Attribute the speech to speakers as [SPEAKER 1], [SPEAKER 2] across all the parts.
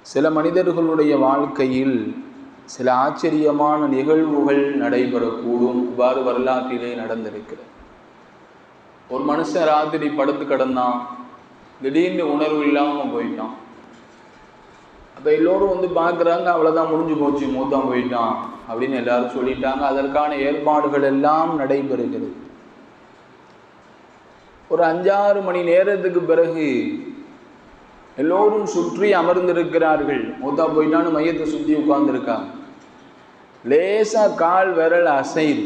[SPEAKER 1] சில மனிதர்களுடைய வாழ்க்கையில் சில ஆச்சரியமான நிகழ்வுகள் நடைபெறக்கூடும். இவ்வாறு வரலாற்றிலே நடந்திருக்கிறது. ஒரு மனுஷன் ராத்திரி படுத்து கிடந்தான் திடீர்னு உணர்வு இல்லாமல் போயிட்டான். அப்போ எல்லோரும் வந்து பார்க்குறாங்க அவ்வளோதான் முடிஞ்சு போச்சு மூத்தான் போயிட்டான் அப்படின்னு எல்லாரும் சொல்லிட்டாங்க. அதற்கான ஏற்பாடுகள் எல்லாம் நடைபெறுகிறது. ஒரு அஞ்சாறு மணி நேரத்துக்கு பிறகு எல்லோரும் சுற்றி அமர்ந்திருக்கிறார்கள். மூத்தா போயிட்டான்னு மையத்தை சுற்றி உட்கார்ந்துருக்காங்க லேசாக கால் விரல் அசைது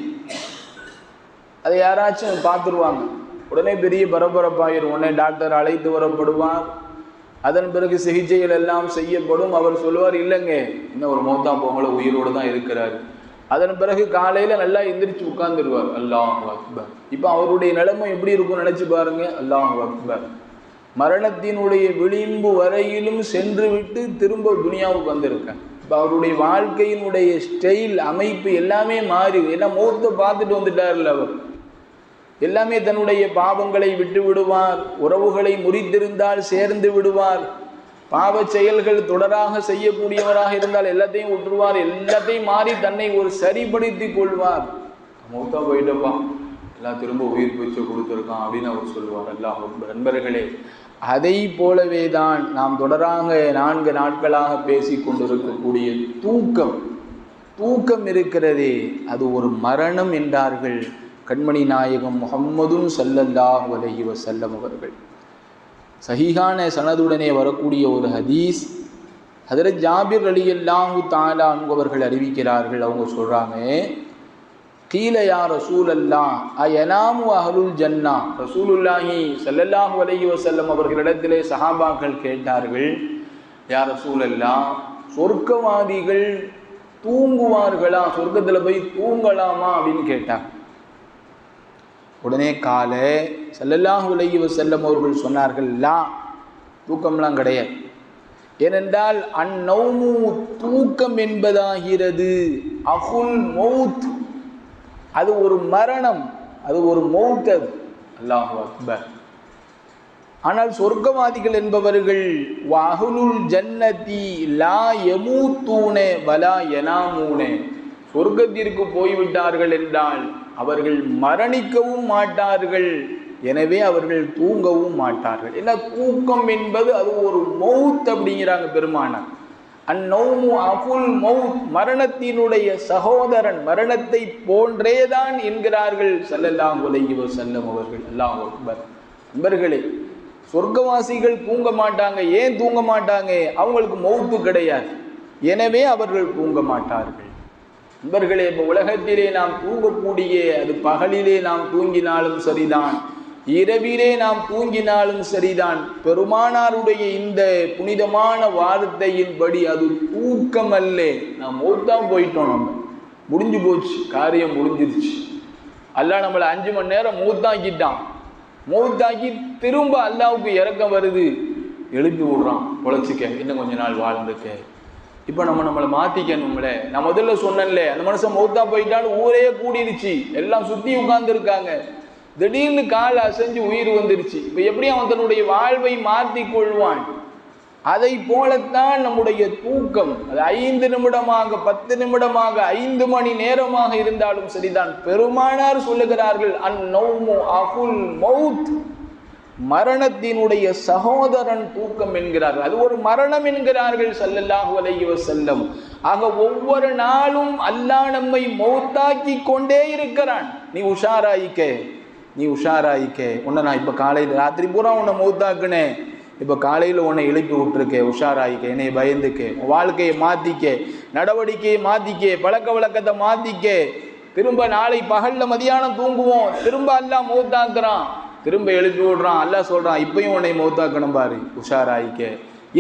[SPEAKER 1] அதை யாராச்சும் பார்த்துருவாங்க. உடனே பெரிய பரபரப்பாயிரும். உடனே டாக்டர் அழைத்து வரப்படுவார். அதன் பிறகு சிகிச்சைகள் எல்லாம் செய்யப்படும். அவர் சொல்லுவார் இல்லைங்க இன்னும் ஒரு மூத்தா போங்கள உயிரோடு தான் இருக்கிறார். அதன் பிறகு காலையில் நல்லா எந்திரிச்சு உட்கார்ந்துருவார். அல்லாஹ் அக்பர். இப்போ அவருடைய நிலைமை எப்படி இருக்கும்னு நினச்சி பாருங்க. அல்லாஹ் அக்பர். மரணத்தினுடைய விளிம்பு வரையிலும் சென்று விட்டு திரும்ப துனியாவுக்கு வந்திருக்கேன். இப்போ அவருடைய வாழ்க்கையினுடைய ஸ்டைல் அமைப்பு எல்லாமே மாறி ஏன்னா மூத்த பார்த்துட்டு வந்துட்டார்ல அவர். எல்லாமே தன்னுடைய பாவங்களை விட்டு விடுவார் உறவுகளை முறித்திருந்தால் சேர்ந்து விடுவார். பாவ செயல்கள் தொடராக செய்யக்கூடியவராக இருந்தால் எல்லாத்தையும் விட்டுருவார் எல்லாத்தையும் மாறி தன்னை ஒரு சரிப்படுத்தி கொள்வார். மூத்தா போயிட்டப்பா. எல்லாம் திரும்ப உயிர் பிச்சை கொடுத்துருக்கான் அப்படின்னு அவர் சொல்லுவார். எல்லாம் நண்பர்களே அதை போலவே தான் நாம் தொடராக நான்கு நாட்களாக பேசி கொண்டிருக்கக்கூடிய தூக்கம். தூக்கம் இருக்கிறதே அது ஒரு மரணம் என்றார்கள் கண்மணி நாயகம் முகம்மதும் சல்லல்லாஹ் அலைஹி செல்லம் அவர்கள். சஹிகான சனதுடனே வரக்கூடிய ஒரு ஹதீஸ் ஹதரத் ஜாபிர் அலி அல்லாஹு தாலா அவர்கள் அறிவிக்கிறார்கள். அவங்க சொல்கிறாங்க கீலையா யா ரசூல் அல்லா அயனாமு அஹலுல் ஜன்னா. ரசூலுல்லாஹி சல்லல்லாஹு அலைஹி வசல்லம் அவர்களிடத்திலே சஹாபாக்கள் கேட்டார்கள் யார் ரசூல் அல்லா சொர்க்கவாதிகள் தூங்குவார்களா? சொர்க்கத்தில் போய் தூங்கலாமா? அப்படின்னு கேட்டாங்க. உடனே கால செல்லல்லாஹு அலைஹி வசல்லம் அவர்கள் சொன்னார்கள் லா தூக்கம்லாம் கிடையாது. ஏனென்றால் அந்நௌமு தூக்கம் என்பதாகிறது. அகுல் மௌத் அது ஒரு மரணம் அது ஒரு மௌத் அது. அல்லாஹு அக்பர். ஆனால் சொர்க்கவாதிகள் என்பவர்கள் வஹுலுல் ஜன்னதி லா யமூத்தூனே வலா யனாமூனே. சொர்க்கத்திற்கு போய்விட்டார்கள் என்றால் அவர்கள் மரணிக்கவும் மாட்டார்கள். எனவே அவர்கள் தூங்கவும் மாட்டார்கள். ஏன்னா தூக்கம் என்பது அது ஒரு மௌத் அப்படிங்கிறாங்க பெருமானார். அந்நௌமு அகுல் மௌத் மரணத்தினுடைய சகோதரன் மரணத்தை போன்றேதான் என்கிறார்கள். சல்லல்லாஹ் உலகி செல்லம் அவர்கள். அல்லாஹ் அக்பர். நண்பர்களே சொர்க்கவாசிகள் தூங்க மாட்டாங்க. ஏன் தூங்க மாட்டாங்க? அவங்களுக்கு மௌத்து கிடையாது. எனவே அவர்கள் தூங்க மாட்டார்கள். நண்பர்களே இப்போ உலகத்திலே நாம் தூங்கக்கூடிய அது பகலிலே நாம் தூங்கினாலும் சரிதான். இரவிலே நாம் தூங்கினாலும் சரிதான். பெருமானாருடைய இந்த புனிதமான வார்த்தையின்படி அது தூக்கம் அல்ல நாம் மௌத்தான் போயிட்டோம் நம்ம. முடிஞ்சு போச்சு. காரியம் முடிஞ்சிருச்சு. அல்லா நம்மளை அஞ்சு மணி நேரம் மூத்தாக்கிட்டான். மூத்தாக்கி திரும்ப அல்லாவுக்கு இறக்கம் வருது. எழுப்பி விடுறான். பொழைச்சிக்க. இன்னும் கொஞ்ச நாள் வாழ்ந்துக்க. இப்போ நம்ம நம்மளை மாற்றிக்கணும்ல நான் முதல்ல சொன்னேன்ல அந்த மனுஷன் மௌத்தா போயிட்டாலும் ஊரே கூடிருச்சு. எல்லாம் சுற்றி உட்கார்ந்துருக்காங்க. திடீர்னு கால் அசைஞ்சு உயிர் வந்துருச்சு. இப்போ எப்படி அவன் தன்னுடைய வாழ்வை மாற்றி கொள்வான்? அதை போலத்தான் நம்முடைய தூக்கம். அது ஐந்து நிமிடமாக பத்து நிமிடமாக ஐந்து மணி நேரமாக இருந்தாலும் சரிதான். பெருமானார் சொல்லுகிறார்கள் அந்நௌமு அகுல் மௌத். மரணத்தினுடைய சகோதரன் தூக்கம் என்கிறார்கள். அது ஒரு மரணம் என்கிறார்கள் சல்லல்லாஹு அலைஹி செல்லம் ஆக ஒவ்வொரு நாளும் அல்லாஹ் நம்மை மௌத்தாக்கி கொண்டே இருக்கிறான். நீ உஷாராயிக்க. நீ உஷாராயிக்கே. உன்னை நான் இப்போ காலையில் ராத்திரி பூரா உன்னை மௌத்தாக்குனேன் இப்போ காலையில் உன்னை எழுப்பி விட்டுருக்கே உஷாராயிக்க என்னை பயந்துக்க. உன் வாழ்க்கையை மாற்றிக்க நடவடிக்கையை மாற்றிக்க பழக்க வழக்கத்தை மாற்றிக்க திரும்ப நாளை பகலில் மதியானம் தூங்குவோம். திரும்ப அல்லாஹ் மூத்தாக்குறான். திரும்ப எழுப்பி விடுறான். அல்லாஹ் சொல்கிறான் இப்பயும் உன்னை மூத்தாக்கணும் பாரு உஷாராயிக்க.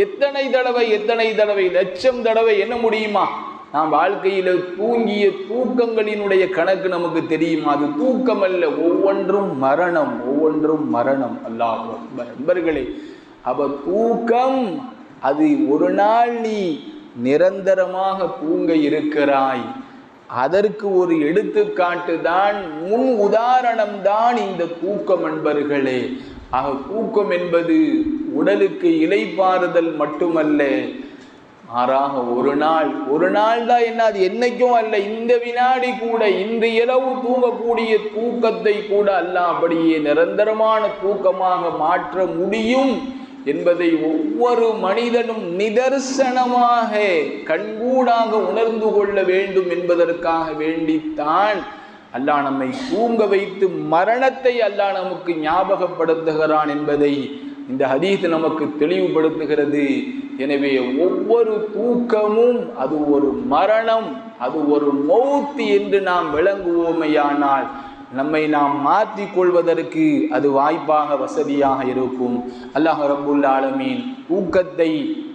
[SPEAKER 1] எத்தனை தடவை எத்தனை தடவை லட்சம் தடவை என்ன முடியுமா? நாம் வாழ்க்கையில் தூங்கிய தூக்கங்களினுடைய கணக்கு நமக்கு தெரியும்? அது தூக்கம் அல்ல ஒவ்வொன்றும் மரணம் ஒவ்வொன்றும் மரணம். அல்லாஹ் நண்பர்களே அவ தூக்கம் அது ஒரு நாள் நீ நிரந்தரமாக தூங்க இருக்கிறாய். அதற்கு ஒரு எடுத்துக்காட்டு தான் முன் உதாரணம் தான் இந்த தூக்கம் என்பர்களே ஆக தூக்கம் என்பது உடலுக்கு இலைப்பாறுதல் மட்டுமல்ல மாறாக ஒரு நாள் ஒரு நாள் தான் என்ன அது என்னைக்கும் அல்ல இந்த வினாடி கூட இன்று இரவு தூங்கக்கூடிய தூக்கத்தை கூட அல்ல அப்படியே நிரந்தரமான தூக்கமாக மாற்ற முடியும் என்பதை ஒவ்வொரு மனிதனும் நிதர்சனமாக கண்கூடாக உணர்ந்து கொள்ள வேண்டும் என்பதற்காக வேண்டித்தான். அல்லாஹ் நம்மை தூங்க வைத்து மரணத்தை அல்லாஹ் நமக்கு ஞாபகப்படுத்துகிறான் என்பதை இந்த ஹதீத் நமக்கு தெளிவுபடுத்துகிறது. எனவே ஒவ்வொரு தூக்கமும் அது ஒரு மரணம் அது ஒரு மௌத்து என்று நாம் விளங்குவோமையானால் நம்மை நாம் மாற்றி கொள்வதற்கு அது வாய்ப்பாக வசதியாக இருக்கும். அல்லாஹ் ரபுல் ஆலமீன் ஊக்கத்தை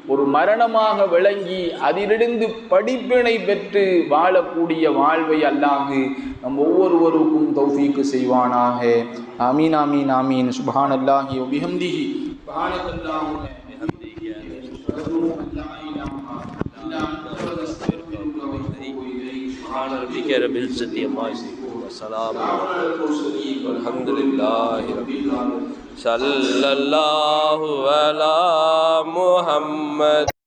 [SPEAKER 1] ஒரு மரணமாக விளங்கி அதிலிருந்து படிப்பினை பெற்று வாழக்கூடிய வாழ்வை அல்லாஹு நம் ஒவ்வொருவருக்கும் தௌஃபீக்கு செய்வானாக ஆமீன் ஆமீன் ஆமீன் சுபஹான் அல்லாஹி ஒபிஹம்திஹி சுபஹானக்கல்லாஹும்ம பிஹம்திஹி அஷ்ஹது அன் லா இலாஹா இல்லா அன்த அஸ்தக்ஃபிருக வ அத்தூபு இலைக்
[SPEAKER 2] سبحان ربك رب العزة عما يصفون وسلام والحمد لله رب العالمين صلی اللہ علی محمد.